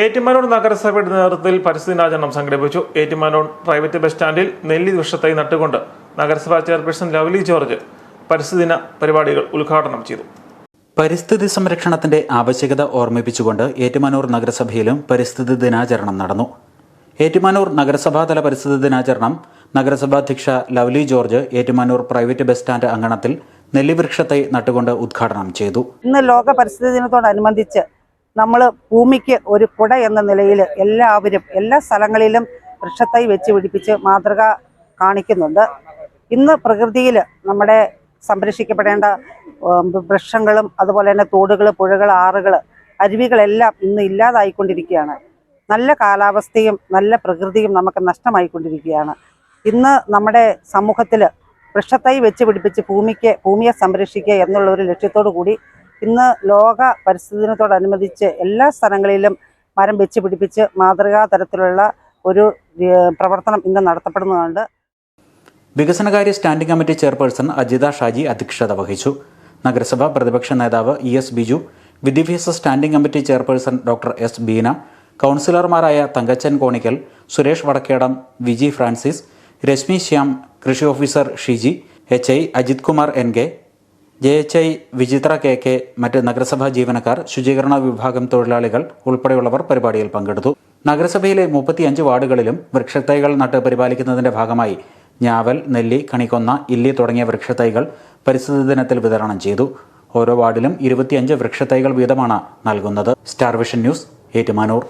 ഏറ്റുമാനൂർ നഗരസഭയുടെ നേതൃത്വത്തിൽ പരിസ്ഥിതി ദിനാചരണം സംഘടിപ്പിച്ചു. ഏറ്റുമാനൂർ പ്രൈവറ്റ് ബസ് സ്റ്റാൻഡിൽ നെല്ലി വൃക്ഷത്തൈ നട്ടുകൊണ്ട് നഗരസഭാ ചെയർപേഴ്സൺ ലവ്ലി ജോർജ് പരിസ്ഥിതി ദിന പരിപാടികൾ ഉദ്ഘാടനം ചെയ്തു. പരിസ്ഥിതി സംരക്ഷണത്തിന്റെ ആവശ്യകത ഓർമ്മിപ്പിച്ചുകൊണ്ട് ഏറ്റുമാനൂർ നഗരസഭയിലും പരിസ്ഥിതി ദിനാചരണം നടന്നു. ഏറ്റുമാനൂർ നഗരസഭാതല പരിസ്ഥിതി ദിനാചരണം നഗരസഭാധ്യക്ഷ Lovely George Ettumanoor private bus stand അങ്കണത്തിൽ നെല്ലിവൃക്ഷത്തെ നട്ടുകൊണ്ട് ഉദ്ഘാടനം ചെയ്തു. ഇന്ന് ലോക പരിസ്ഥിതി ദിനത്തോടനുബന്ധിച്ച് നമ്മൾ ഭൂമിക്ക് ഒരു കുട എന്ന നിലയിൽ എല്ലാവരും എല്ലാ സ്ഥലങ്ങളിലും വൃക്ഷത്തൈ വെച്ച് പിടിപ്പിച്ച് മാതൃക കാണിക്കുന്നുണ്ട്. ഇന്ന് പ്രകൃതിയിൽ നമ്മുടെ സംരക്ഷിക്കപ്പെടേണ്ട വൃക്ഷങ്ങളും അതുപോലെ തന്നെ തോടുകൾ പുഴകൾ ആറുകൾ അരുവികളെല്ലാം ഇന്ന് ഇല്ലാതായിക്കൊണ്ടിരിക്കുകയാണ്. നല്ല കാലാവസ്ഥയും നല്ല പ്രകൃതിയും നമുക്ക് നഷ്ടമായിക്കൊണ്ടിരിക്കുകയാണ്. ഇന്ന് നമ്മുടെ സമൂഹത്തിൽ വൃക്ഷത്തൈ വെച്ച് പിടിപ്പിച്ച് ഭൂമിക്ക് ഭൂമിയെ സംരക്ഷിക്കുക എന്നുള്ള ഒരു ലക്ഷ്യത്തോടു കൂടി ഇന്ന് ലോക പരിസ്ഥിതി ദിനത്തോടനുബന്ധിച്ച് എല്ലാ സ്ഥലങ്ങളിലും മരം വെച്ച് പിടിപ്പിച്ച് മാതൃകാ തരത്തിലുള്ള ഒരു പ്രവർത്തനം ഇന്ന് നടത്തപ്പെടുന്നതുണ്ട് വികസനകാര്യ standing committee chairperson Ajitha Shaji അധ്യക്ഷത വഹിച്ചു. നഗരസഭ പ്രതിപക്ഷ നേതാവ് ഇ എസ് ബിജു വിദ്യാഭ്യാസ standing committee chairperson doctor S Beena കൗൺസിലർമാരായ തങ്കച്ചൻ കോണിക്കൽ സുരേഷ് വടക്കേടം വിജി ഫ്രാൻസിസ് രശ്മി ശ്യാം കൃഷി officer Shiji H I Ajith Kumar N K J H I Vichitra K K മറ്റ് നഗരസഭാ ജീവനക്കാർ ശുചീകരണ വിഭാഗം തൊഴിലാളികൾ ഉൾപ്പെടെയുള്ളവർ പരിപാടിയിൽ പങ്കെടുത്തു. നഗരസഭയിലെ മുപ്പത്തിയഞ്ച് വാർഡുകളിലും വൃക്ഷത്തൈകൾ നട്ട് പരിപാലിക്കുന്നതിന്റെ ഭാഗമായി ഞാവൽ നെല്ലി കണിക്കൊന്ന ഇല്ലി തുടങ്ങിയ വൃക്ഷത്തൈകൾ പരിസ്ഥിതി ദിനത്തിൽ വിതരണം ചെയ്തു. ഓരോ വാർഡിലും ഇരുപത്തിയഞ്ച് വൃക്ഷത്തൈകൾ വീതമാണ് നൽകുന്നത്. Star Vision News Ettumanoor.